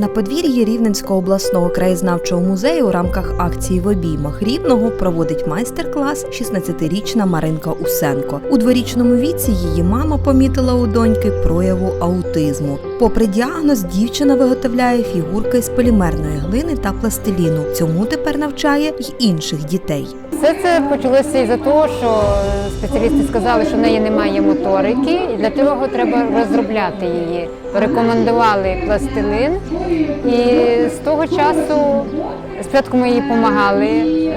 На подвір'ї Рівненського обласного краєзнавчого музею у рамках акції в обіймах рівного проводить майстер-клас 16-річна Маринка Усенко. У дворічному віці її мама помітила у доньки прояву аутизму. Попри діагноз, дівчина виготовляє фігурки з полімерної глини та пластиліну. Цьому тепер навчає й інших дітей. Все це почалося із-за того, що спеціалісти сказали, що в неї немає моторики, і для того треба розробляти її. Порекомендували пластилин, і з того часу спочатку ми їй допомагали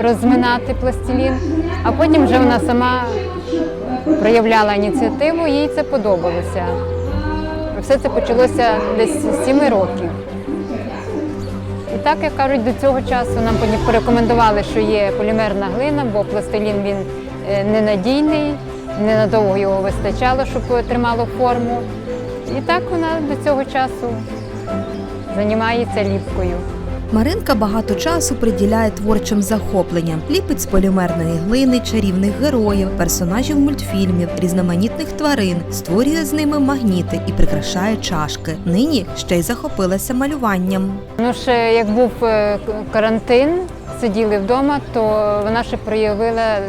розминати пластилін, а потім вже вона сама проявляла ініціативу, їй це подобалося. Все це почалося десь з 7 років. І так, як кажуть, до цього часу нам порекомендували, що є полімерна глина, бо пластилін він е, ненадійний, ненадовго його вистачало, щоб тримало форму. І так вона до цього часу займається ліпкою. Маринка багато часу приділяє творчим захопленням, ліпить з полімерної глини чарівних героїв, персонажів мультфільмів, різноманітних тварин, створює з ними магніти і прикрашає чашки. Нині ще й захопилася малюванням. Ну, ще як був е, карантин, сиділи вдома, то вона ще проявила е,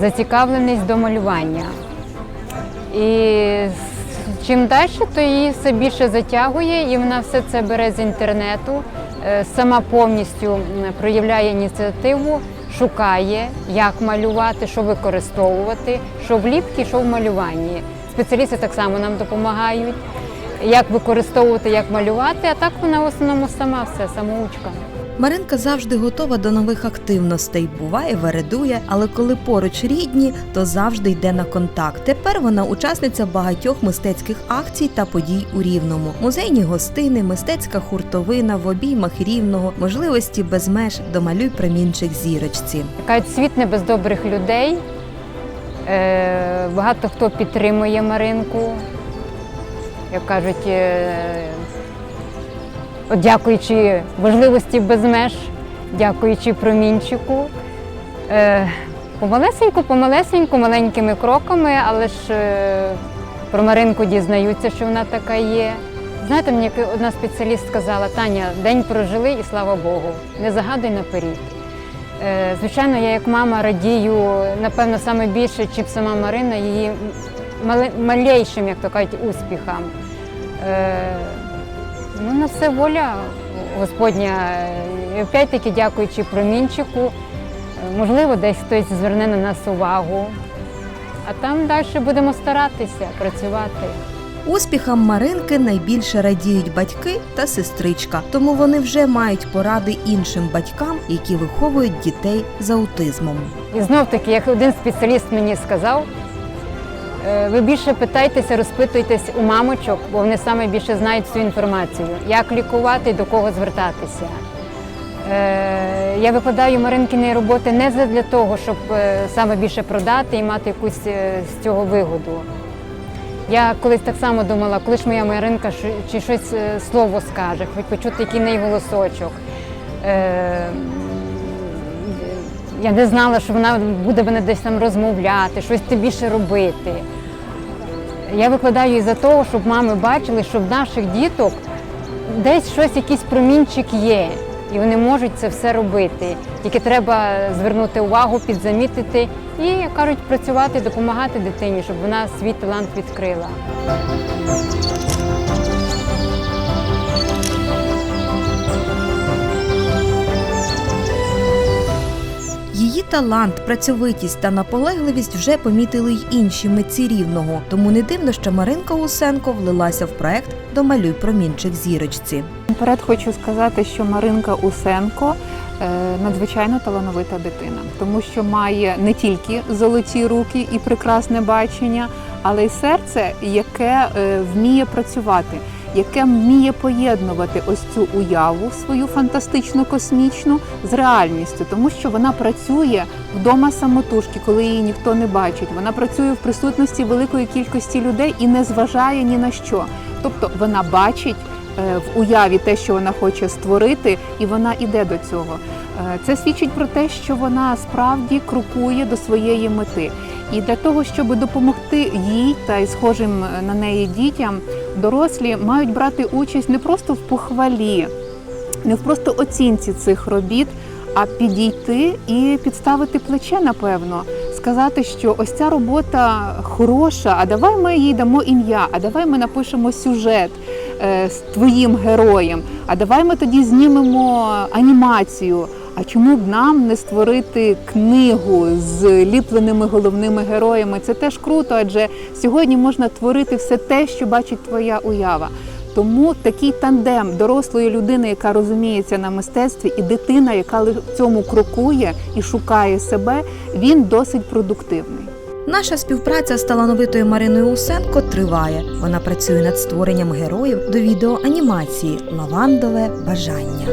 зацікавленість до малювання. І чим далі, то її все більше затягує, і вона все це бере з інтернету, сама повністю проявляє ініціативу, шукає, як малювати, що використовувати, що в ліпці, що в малюванні. Спеціалісти так само нам допомагають, як використовувати, як малювати, а так вона в основному сама все, самоучка. Маринка завжди готова до нових активностей. Буває, вередує, але коли поруч рідні, то завжди йде на контакт. Тепер вона учасниця багатьох мистецьких акцій та подій у Рівному. Музейні гостини, мистецька хуртовина в обіймах рівного, можливості без меж домалюй промінчик зірочці. Кажуть, світ не без добрих людей. Е, Багато хто підтримує Маринку. Як кажуть, е, дякуючи можливості без меж, дякуючи промінчику. Е, Помалесеньку, помалесеньку, маленькими кроками, але ж е, про Маринку дізнаються, що вона така є. Знаєте, мені одна спеціаліст сказала, Таня, день прожили і слава Богу, не загадуй наперед. Е, Звичайно, я як мама радію, напевно, саме більше, чим сама Марина, її малейшим, як то кажуть, успіхам. Ну, на все воля Господня. І опять-таки, дякуючи промінчику, можливо, десь хтось зверне на нас увагу. А там далі будемо старатися працювати. Успіхам Маринки найбільше радіють батьки та сестричка, тому вони вже мають поради іншим батькам, які виховують дітей з аутизмом. І знов таки, як один спеціаліст мені сказав, ви більше питайтеся, розпитуйтесь у мамочок, бо вони саме більше знають всю інформацію, як лікувати і до кого звертатися. Е, Я викладаю Маринкіни роботи не для того, щоб е, саме більше продати і мати якусь е, з цього вигоду. Я колись так само думала, коли ж моя Маринка чи щось е, слово скаже, хоч почути який неї голосочок. Я не знала, що вона буде мене десь там розмовляти, щось ти більше робити. Я викладаю із-за того, щоб мами бачили, що в наших діток десь щось, якийсь промінчик є, і вони можуть це все робити. Тільки треба звернути увагу, підзамітити і, як кажуть, працювати, допомагати дитині, щоб вона свій талант відкрила. Талант, працьовитість та наполегливість вже помітили й інші митці рівного. Тому не дивно, що Маринка Усенко влилася в проект Домалюй промінчик зірочці. Наперед хочу сказати, що Маринка Усенко е, надзвичайно талановита дитина, тому що має не тільки золоті руки і прекрасне бачення, але й серце, яке е, вміє працювати, яке вміє поєднувати ось цю уяву свою фантастичну космічну з реальністю, тому що вона працює вдома самотужки, коли її ніхто не бачить. Вона працює в присутності великої кількості людей і не зважає ні на що. Тобто вона бачить в уяві те, що вона хоче створити, і вона іде до цього. Е, Це свідчить про те, що вона справді крокує до своєї мети. І для того, щоб допомогти їй та й схожим на неї дітям дорослі мають брати участь не просто в похвалі, не в просто оцінці цих робіт, а підійти і підставити плече, напевно, сказати, що ось ця робота хороша, а давай ми їй дамо ім'я, а давай ми напишемо сюжет е, з твоїм героєм, а давай ми тоді знімемо анімацію. А чому б нам не створити книгу з ліпленими головними героями? Це теж круто, адже сьогодні можна творити все те, що бачить твоя уява. Тому такий тандем дорослої людини, яка розуміється на мистецтві, і дитина, яка в цьому крокує і шукає себе, він досить продуктивний. Наша співпраця з талановитою Мариною Усенко триває. Вона працює над створенням героїв до відеоанімації Лавандове бажання.